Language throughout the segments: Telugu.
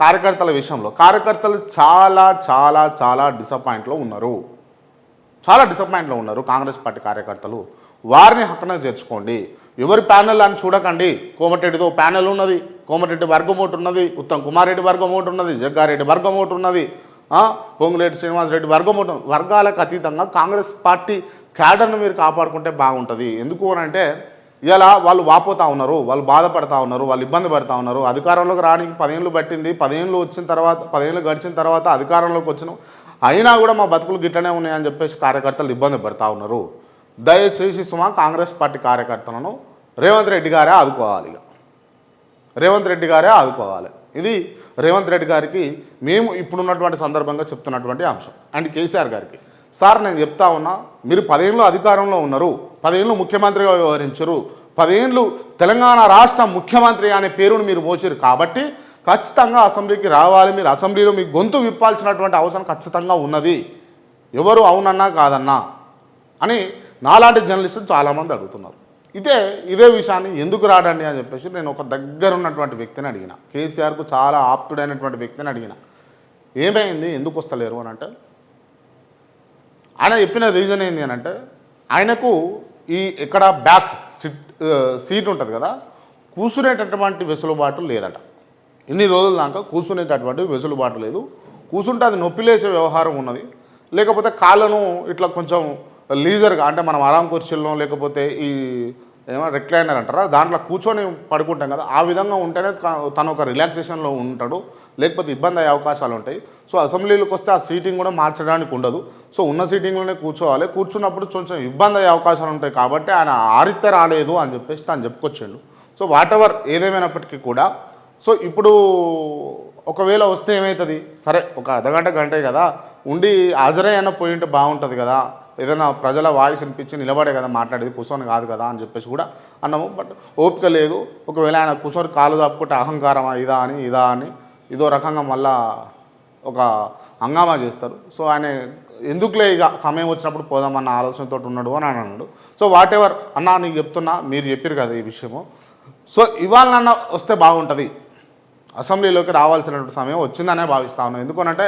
కార్యకర్తల విషయంలో కార్యకర్తలు చాలా చాలా చాలా డిసప్పాయింట్లో ఉన్నారు. చాలా డిసప్పాయింట్లో ఉన్నారు కాంగ్రెస్ పార్టీ కార్యకర్తలు. వారిని హక్కున చేర్చుకోండి. ఎవరి ప్యానెల్ అని చూడకండి. కోమటిరెడ్డితో ప్యానెల్ ఉన్నది. కోమటిరెడ్డి వర్గం ఒకటి ఉన్నది. ఉత్తమ్ కుమార్ రెడ్డి వర్గం ఒకటి ఉన్నది. జగ్గారెడ్డి వర్గం ఒకటి ఉన్నది. ఆ, పొంగులేటి శ్రీనివాస్ రెడ్డి వర్గం ఒకటి వర్గాలకు అతీతంగా కాంగ్రెస్ పార్టీ క్యాడర్ను మీరు కాపాడుకుంటే బాగుంటుంది. ఎందుకు అని అంటే ఇలా వాళ్ళు వాపోతా ఉన్నారు వాళ్ళు బాధపడతా ఉన్నారు వాళ్ళు ఇబ్బంది పడతా ఉన్నారు. అధికారంలోకి రావడానికి పదేళ్ళు పట్టింది. పదేళ్ళు వచ్చిన తర్వాత పదేళ్ళు గడిచిన తర్వాత అధికారంలోకి వచ్చిన. అయినా కూడా మా బతుకులు గిట్టనే ఉన్నాయని చెప్పేసి కార్యకర్తలు ఇబ్బంది పడతా ఉన్నారు. దయచేసి సుమా కాంగ్రెస్ పార్టీ కార్యకర్తలను రేవంత్ రెడ్డి గారే ఆదుకోవాలి ఇక. రేవంత్ రెడ్డి గారే ఆదుకోవాలి. ఇది రేవంత్ రెడ్డి గారికి మేము ఇప్పుడున్నటువంటి సందర్భంగా చెప్తున్నటువంటి అంశం. అండ్ కేసీఆర్ గారికి. సార్ నేను చెప్తా ఉన్నా మీరు పదేళ్ళు అధికారంలో ఉన్నారు పదేళ్ళు ముఖ్యమంత్రిగా వ్యవహరించరు పదేళ్ళు తెలంగాణ రాష్ట్ర ముఖ్యమంత్రి అనే పేరును మీరు మోసారు కాబట్టి ఖచ్చితంగా అసెంబ్లీకి రావాలి మీరు అసెంబ్లీలో మీ గొంతు విప్పాల్సినటువంటి అవసరం ఖచ్చితంగా ఉన్నది. ఎవరు అవునన్నా కాదన్నా అని నాలాంటి జర్నలిస్టులు చాలామంది అడుగుతున్నారు. ఇదే ఇదే విషయాన్ని ఎందుకు రాడండి అని చెప్పేసి నేను ఒక దగ్గర ఉన్నటువంటి వ్యక్తిని అడిగిన కేసీఆర్కు చాలా ఆప్తుడైనటువంటి వ్యక్తిని అడిగిన. ఏమైంది? ఎందుకు వస్తలేరు అని అంటే ఆయన చెప్పిన రీజన్ ఏంటి అని అంటే ఆయనకు ఈ ఇక్కడ బ్యాక్ సిట్ సీట్ ఉంటుంది కదా కూర్చునేటటువంటి వెసులుబాటు లేదట. ఇన్ని రోజుల దాకా కూర్చునేటటువంటి వెసులుబాటు లేదు. కూర్చుంటే అది నొప్పిలేసే వ్యవహారం ఉన్నది. లేకపోతే కాళ్ళను ఇట్లా కొంచెం లీజర్గా అంటే మనం ఆరాం కుర్చీల్లో లేకపోతే ఈ ఏమో రెక్లైనర్ అంటారా? దాంట్లో కూర్చొని పడుకుంటాం కదా. ఆ విధంగా ఉంటేనే తను ఒక రిలాక్సేషన్లో ఉంటాడు. లేకపోతే ఇబ్బంది అయ్యే అవకాశాలు ఉంటాయి. సో అసెంబ్లీలోకి వస్తే ఆ సీటింగ్ కూడా మార్చడానికి ఉండదు. సో ఉన్న సీటింగ్లోనే కూర్చోవాలి. కూర్చున్నప్పుడు కొంచెం ఇబ్బంది అయ్యే అవకాశాలు ఉంటాయి కాబట్టి ఆయన ఆరిత్త రాలేదు అని చెప్పేసి తను చెప్పుకొచ్చిండు. సో వాట్ ఎవర్ ఏదేమైనప్పటికీ కూడా సో ఇప్పుడు ఒకవేళ వస్తే ఏమవుతుంది సరే ఒక అర్ధగంట గంటే కదా. ఉండి హాజరై అయినా పోయింటే బాగుంటుంది కదా. ఏదైనా ప్రజల వాయిస్ వినిపించి నిలబడే కదా మాట్లాడేది కుసోని కాదు కదా అని చెప్పేసి కూడా అన్నాము. బట్ ఓపిక లేదు. ఒకవేళ ఆయన కుసోని కాలు తప్పుకుంటే అహంకారం ఇదా అని ఇదా అని ఇదో రకంగా మళ్ళా ఒక హంగామా చేస్తారు. సో ఆయన ఎందుకులే ఇక సమయం వచ్చినప్పుడు పోదామన్న ఆలోచనతో ఉన్నాడు అని అని అన్నాడు. సో వాట్ ఎవర్ అన్నా నీకు చెప్తున్నా మీరు చెప్పారు కదా ఈ విషయము. సో ఇవాళ వస్తే బాగుంటుంది. అసెంబ్లీలోకి రావాల్సినటువంటి సమయం వచ్చిందనే భావిస్తా ఉన్నాను ఎందుకనంటే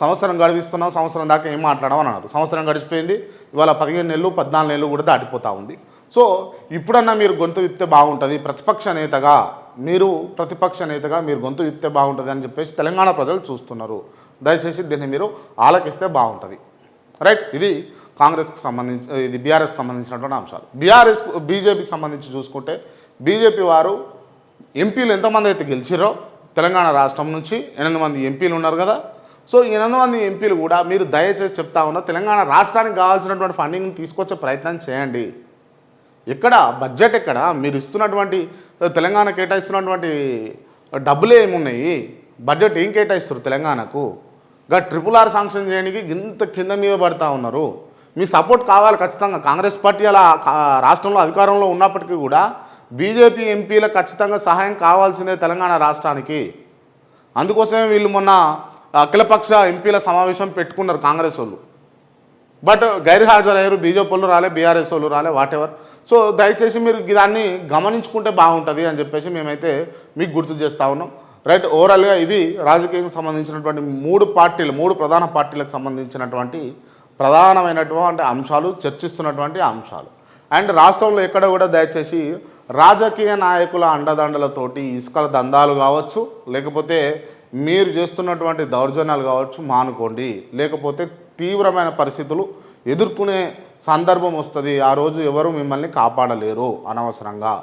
సంవత్సరం గడిపిస్తున్నాం సంవత్సరం దాకా ఏం మాట్లాడమని అన్నారు. సంవత్సరం గడిచిపోయింది ఇవాళ పదిహేను నెలలు పద్నాలుగు నెలలు కూడా దాటిపోతూ ఉంది. సో ఇప్పుడన్నా మీరు గొంతు విప్తే బాగుంటుంది ప్రతిపక్ష నేతగా మీరు ప్రతిపక్ష నేతగా మీరు గొంతు విప్తే బాగుంటుంది అని చెప్పేసి తెలంగాణ ప్రజలు చూస్తున్నారు. దయచేసి దీన్ని మీరు ఆలకిస్తే బాగుంటుంది. రైట్? ఇది కాంగ్రెస్కి సంబంధించి ఇది బీఆర్ఎస్ సంబంధించినటువంటి అంశాలు. బీఆర్ఎస్ బీజేపీకి సంబంధించి చూసుకుంటే బీజేపీ వారు ఎంపీలు ఎంతమంది అయితే గెలిచిరో తెలంగాణ రాష్ట్రం నుంచి ఎనిమిది మంది ఎంపీలు ఉన్నారు కదా. సో ఎనిమిది మంది ఎంపీలు కూడా మీరు దయచేసి చెప్తా ఉన్నా తెలంగాణ రాష్ట్రానికి కావాల్సినటువంటి ఫండింగ్ తీసుకొచ్చే ప్రయత్నం చేయండి. ఎక్కడ? బడ్జెట్ ఎక్కడ? మీరు ఇస్తున్నటువంటి తెలంగాణ కేటాయిస్తున్నటువంటి డబ్బులు ఏమున్నాయి? బడ్జెట్ ఏం కేటాయిస్తారు తెలంగాణకు? గా ట్రిపుల్ ఆర్ శాంక్షన్ చేయడానికి ఇంత కింద మీద పడతా ఉన్నారు. మీ సపోర్ట్ కావాలి ఖచ్చితంగా. కాంగ్రెస్ పార్టీ అలా రాష్ట్రంలో అధికారంలో ఉన్నప్పటికీ కూడా బీజేపీ ఎంపీల ఖచ్చితంగా సహాయం కావాల్సిందే తెలంగాణ రాష్ట్రానికి. అందుకోసమే వీళ్ళు మొన్న అఖిలపక్ష ఎంపీల సమావేశం పెట్టుకున్నారు కాంగ్రెస్ వాళ్ళు. బట్ గైర్హాజరయ్యారు బీజేపీ వాళ్ళు రాలే బీఆర్ఎస్ వాళ్ళు రాలే వాట్ సో దయచేసి మీరు దాన్ని గమనించుకుంటే బాగుంటుంది అని చెప్పేసి మేమైతే మీకు గుర్తు చేస్తా ఉన్నాం. రైట్ ఓవరాల్గా ఇవి రాజకీయానికి సంబంధించినటువంటి మూడు పార్టీలు మూడు ప్రధాన పార్టీలకు సంబంధించినటువంటి ప్రధానమైనటువంటి అంశాలు చర్చిస్తున్నటువంటి అంశాలు. అండ్ రాష్ట్రంలో ఎక్కడ కూడా దయచేసి రాజకీయ నాయకుల అండదండలతోటి ఇసుకల దందాలు కావచ్చు లేకపోతే మీరు చేస్తున్నటువంటి దౌర్జన్యాలు కావచ్చు మానుకోండి. లేకపోతే తీవ్రమైన పరిస్థితులు ఎదుర్కొనే సందర్భం వస్తుంది. ఆ రోజు ఎవరు మిమ్మల్ని కాపాడలేరు అనవసరంగా.